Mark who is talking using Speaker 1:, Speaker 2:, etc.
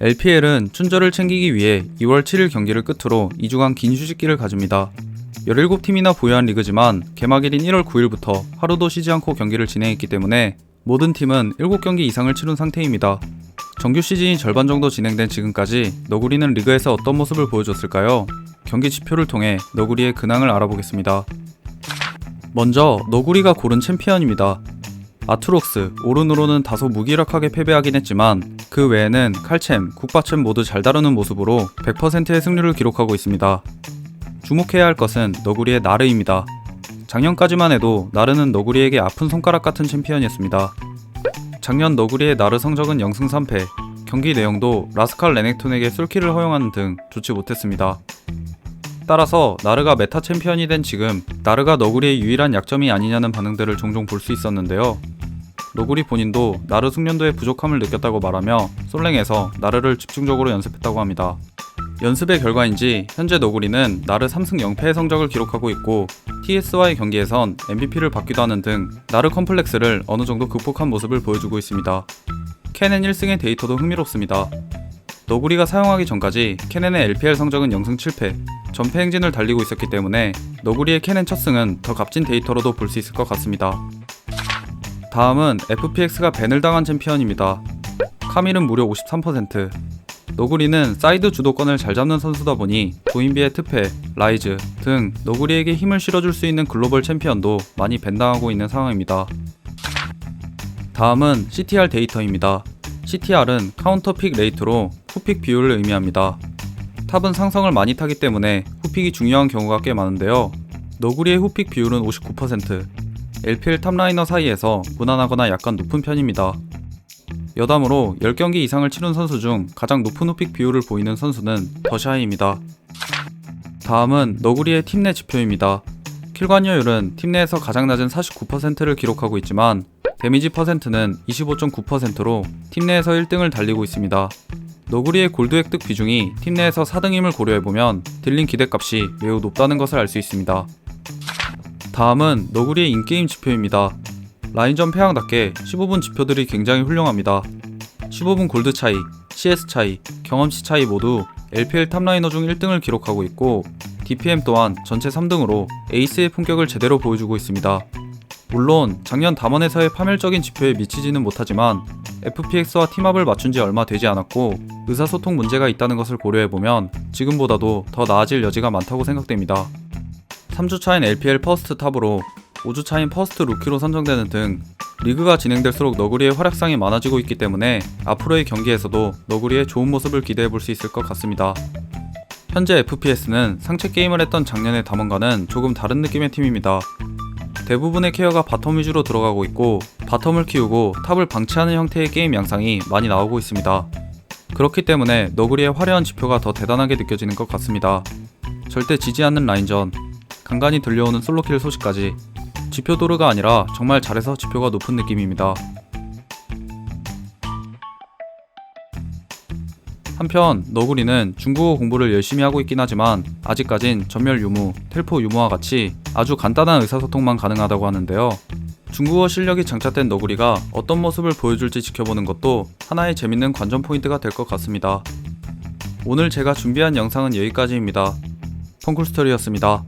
Speaker 1: LPL은 춘절을 챙기기 위해 2월 7일 경기를 끝으로 2주간 긴 휴식기를 가집니다. 17팀이나 보유한 리그지만 개막일인 1월 9일부터 하루도 쉬지 않고 경기를 진행했기 때문에 모든 팀은 7경기 이상을 치룬 상태입니다. 정규 시즌이 절반 정도 진행된 지금까지 너구리는 리그에서 어떤 모습을 보여줬을까요? 경기 지표를 통해 너구리의 근황을 알아보겠습니다. 먼저 너구리가 고른 챔피언입니다. 아트록스, 오른으로는 다소 무기력하게 패배하긴 했지만 그 외에는 칼챔, 국바챔 모두 잘 다루는 모습으로 100%의 승률을 기록하고 있습니다. 주목해야 할 것은 너구리의 나르입니다. 작년까지만 해도 나르는 너구리에게 아픈 손가락 같은 챔피언이었습니다. 작년 너구리의 나르 성적은 0승 3패, 경기 내용도 라스칼 레넥톤에게 솔킬을 허용하는 등 좋지 못했습니다. 따라서 나르가 메타 챔피언이 된 지금 나르가 너구리의 유일한 약점이 아니냐는 반응들을 종종 볼 수 있었는데요. 너구리 본인도 나르 숙련도의 부족함을 느꼈다고 말하며 솔랭에서 나르를 집중적으로 연습했다고 합니다. 연습의 결과인지 현재 너구리는 나르 3승 0패의 성적을 기록하고 있고 TS와의 경기에선 MVP를 받기도 하는 등 나르 컴플렉스를 어느 정도 극복한 모습을 보여주고 있습니다. 캐넨 1승의 데이터도 흥미롭습니다. 너구리가 사용하기 전까지 캐넨의 LPL 성적은 0승 7패, 전패 행진을 달리고 있었기 때문에 너구리의 캐넨 첫 승은 더 값진 데이터로도 볼 수 있을 것 같습니다. 다음은 FPX가 밴을 당한 챔피언입니다. 카밀은 무려 53%. 너구리는 사이드 주도권을 잘 잡는 선수다 보니 도인비의 특패, 라이즈 등 너구리에게 힘을 실어줄 수 있는 글로벌 챔피언도 많이 밴당하고 있는 상황입니다. 다음은 CTR 데이터입니다. CTR은 카운터픽 레이트로 후픽 비율을 의미합니다. 탑은 상성을 많이 타기 때문에 후픽이 중요한 경우가 꽤 많은데요. 너구리의 후픽 비율은 59%, LPL 탑라이너 사이에서 무난하거나 약간 높은 편입니다. 여담으로 10경기 이상을 치른 선수 중 가장 높은 후픽 비율을 보이는 선수는 더샤이입니다. 다음은 너구리의 팀 내 지표입니다. 킬 관여율은 팀 내에서 가장 낮은 49%를 기록하고 있지만 데미지 퍼센트는 25.9%로 팀 내에서 1등을 달리고 있습니다. 너구리의 골드 획득 비중이 팀 내에서 4등임을 고려해보면 딜링 기대값이 매우 높다는 것을 알 수 있습니다. 다음은 너구리의 인게임 지표입니다. 라인전 패왕답게 15분 지표들이 굉장히 훌륭합니다. 15분 골드 차이, CS 차이, 경험치 차이 모두 LPL 탑라이너 중 1등을 기록하고 있고 DPM 또한 전체 3등으로 에이스의 품격을 제대로 보여주고 있습니다. 물론 작년 담원에서의 파멸적인 지표에 미치지는 못하지만 FPX와 팀합을 맞춘 지 얼마 되지 않았고 의사소통 문제가 있다는 것을 고려해보면 지금보다도 더 나아질 여지가 많다고 생각됩니다. 3주 차인 LPL 퍼스트 탑으로 5주 차인 퍼스트 루키로 선정되는 등 리그가 진행될수록 너구리의 활약상이 많아지고 있기 때문에 앞으로의 경기에서도 너구리의 좋은 모습을 기대해 볼 수 있을 것 같습니다. 현재 FPS는 상체 게임을 했던 작년의 담원과는 조금 다른 느낌의 팀입니다. 대부분의 케어가 바텀 위주로 들어가고 있고 바텀을 키우고 탑을 방치하는 형태의 게임 양상이 많이 나오고 있습니다. 그렇기 때문에 너구리의 화려한 지표가 더 대단하게 느껴지는 것 같습니다. 절대 지지 않는 라인전, 간간히 들려오는 솔로킬 소식까지 지표 도르가 아니라 정말 잘해서 지표가 높은 느낌입니다. 한편 너구리는 중국어 공부를 열심히 하고 있긴 하지만 아직까진 전멸 유무, 텔포 유무와 같이 아주 간단한 의사소통만 가능하다고 하는데요. 중국어 실력이 장착된 너구리가 어떤 모습을 보여줄지 지켜보는 것도 하나의 재밌는 관전 포인트가 될 것 같습니다. 오늘 제가 준비한 영상은 여기까지입니다. 펑쿨스토리였습니다.